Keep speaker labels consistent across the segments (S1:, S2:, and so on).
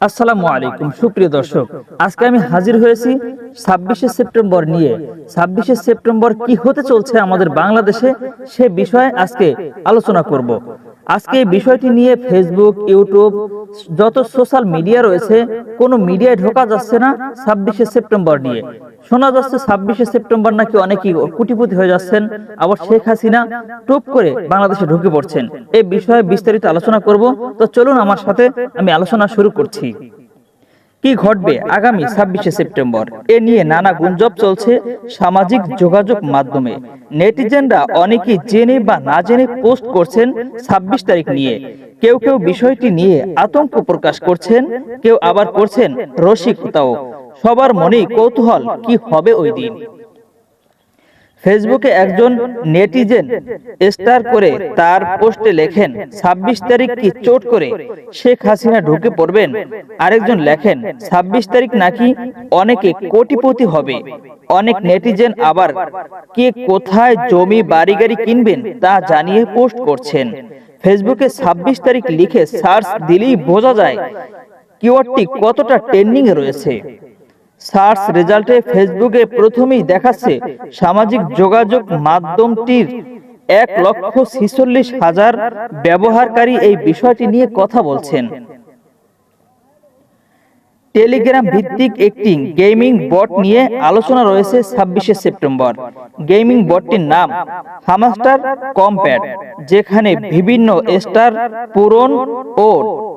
S1: আসসালামু আলাইকুম, সুপ্রিয় দর্শক। আজকে আমি হাজির হয়েছি ছাব্বিশে সেপ্টেম্বর নিয়ে। ছাব্বিশে সেপ্টেম্বর কি হতে চলছে আমাদের বাংলাদেশে সে বিষয়ে আজকে আলোচনা করব। আজকে এই বিষয়টি নিয়ে ফেসবুক ইউটিউব যত সোশ্যাল মিডিয়া রয়েছে, কোনো মিডিয়ায় ঢোকা যাচ্ছে না ছাব্বিশে সেপ্টেম্বর নিয়ে। শোনা যাচ্ছে ছাব্বিশে সেপ্টেম্বর নাকি অনেকেই কুটিপুতি হয়ে যাচ্ছেন। আবার শেখ হাসিনা টুপ করে বাংলাদেশে ঢুকে পড়ছেন। এই বিষয়ে বিস্তারিত আলোচনা করব। তো চলুন আমার সাথে আমি আলোচনা শুরু করছি। কি ঘটবে আগামী ছাব্বিশে সেপ্টেম্বর। এ নিয়ে নানা গুঞ্জব চলছে সামাজিক যোগাযোগ মাধ্যমে। নেটিজেনরা অনেকেই জেনে বা না জেনে পোস্ট করছেন ছাব্বিশ তারিখ নিয়ে। কেউ কেউ বিষয়টি নিয়ে আতঙ্ক প্রকাশ করছেন কেউ আবার করছেন রসিকতাও। সবার মনেই কৌতূহল কি হবে ওই দিন? ফেসবুকে একজন নেটিজেন স্টার করে তার পোস্টে লেখেন ছাব্বিশ তারিখ কি চোট করে? শেখ হাসিনা ঢুকে পড়বেন। আরেকজন লেখেন ছাব্বিশ তারিখ নাকি অনেকে কোটিপতি হবে? অনেক নেটিজেন আবার কে কোথায় জমি বাড়ি গাড়ি কিনবেন? তা জানিয়ে পোস্ট করছেন। ফেসবুকে ছাব্বিশ তারিখ লিখে সার্চ দিলেই বোঝা যায় কিওয়ার্ডটি কতটা ট্রেন্ডিং এ রয়েছে। সার্চ রেজাল্টে ফেসবুকে প্রথমেই দেখাচ্ছে সামাজিক যোগাযোগ মাধ্যমটির এক লক্ষ ছিচল্লিশ হাজার ব্যবহারকারী এই বিষয়টি নিয়ে কথা বলছেন। টেলিগ্রাম ভিত্তিক একটি গেমিং বট নিয়ে আলোচনা রয়েছে ছাব্বিশে সেপ্টেম্বর। গেমিং বটটির নাম হামাস্টার কম্প্যাট, যেখানে বিভিন্ন স্টার পূরণ ও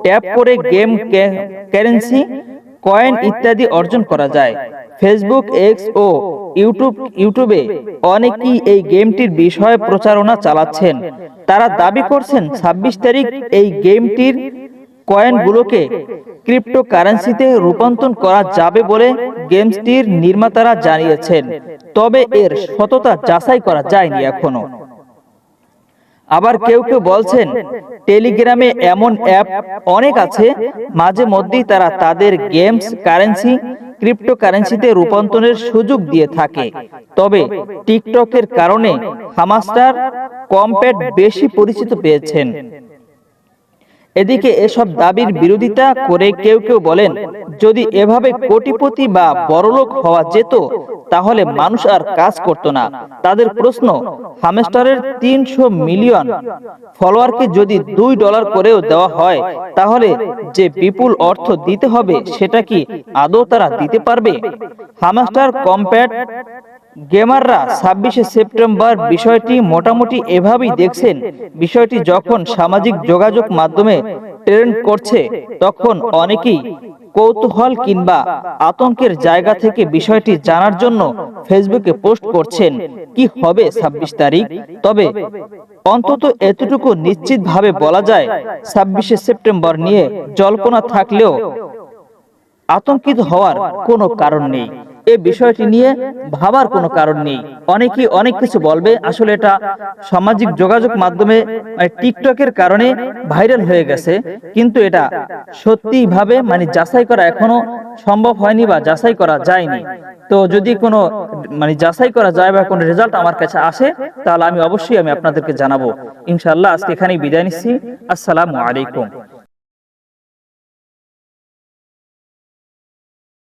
S1: ট্যাপ করে গেম কারেন্সি কয়েন ইত্যাদি অর্জন করা যায়। ফেসবুক এক্স ও ইউটিউব ইউটিউবে অনেকেই এই গেমটির বিষয়ে প্রচারণা চালাচ্ছেন। তারা দাবি করছেন, ছাব্বিশ তারিখ এই গেমটির কয়েনগুলোকে ক্রিপ্টোকারেন্সিতে রূপান্তর করা যাবে বলে গেমসটির নির্মাতারা জানিয়েছেন। তবে এর সততা যাচাই করা যায়নি এখনও। আবার কেউ কেউ বলছেন টেলিগ্রামে এমন অ্যাপ অনেক আছে মাঝে মধ্যেই তারা তাদের গেমস কারেন্সি ক্রিপ্টোকারেন্সিতে রূপান্তরের সুযোগ দিয়ে থাকে। তবে টিকটকের কারণে হামাস্টার কম্প্যাট বেশি পরিচিত পেয়েছেন। এদিকে এসব দাবির বিরোধিতা করে কেউ কেউ বলেন যদি এভাবে কোটিপতি বা বড়লোক হওয়া যেত তাহলে মানুষ আর কাজ করত না। তাদের প্রশ্ন, হামেস্টারের তিনশো মিলিয়ন ফলোয়ারকে যদি দুই ডলার করেও দেওয়া হয়, তাহলে যে বিপুল অর্থ দিতে হবে, সেটা কি আদৌ তারা দিতে পারবে? হামেস্টার কম্প্যাট গেমাররা ছাব্বিশে সেপ্টেম্বর বিষয়টি মোটামুটি এভাবেই দেখছেন। বিষয়টি যখন সামাজিক যোগাযোগ মাধ্যমে ট্রেন্ড করছে, তখন অনেকেই কৌতূহল কিংবা আতঙ্কের জায়গা থেকে বিষয়টি জানার জন্য ফেসবুকে পোস্ট করছেন, কি হবে ছাব্বিশ তারিখ? তবে অন্তত এতটুকু নিশ্চিতভাবে বলা যায়, ছাব্বিশে সেপ্টেম্বর নিয়ে জল্পনা থাকলেও আতঙ্কিত হওয়ার কোনো কারণ নেই। এই বিষয়টি নিয়ে ভাবার কোনো কারণ নেই। অনেকেই অনেক কিছু বলবে, আসলে এটা সামাজিক যোগাযোগ মাধ্যমে মানে টিকটকের কারণে ভাইরাল হয়ে গেছে, কিন্তু এটা সত্যি ভাবে মানে যাচাই করা এখনও সম্ভব হয়নি বা যাচাই করা যায়নি। তো যদি কোনো মানে যাচাই করা যায় বা কোনো রেজাল্ট আমার কাছে আসে, তাহলে আমি অবশ্যই আমি আপনাদেরকে জানাব। ইনশাল্লাহ আজকে এখানেই বিদায় নিচ্ছি। আসসালামু আলাইকুম।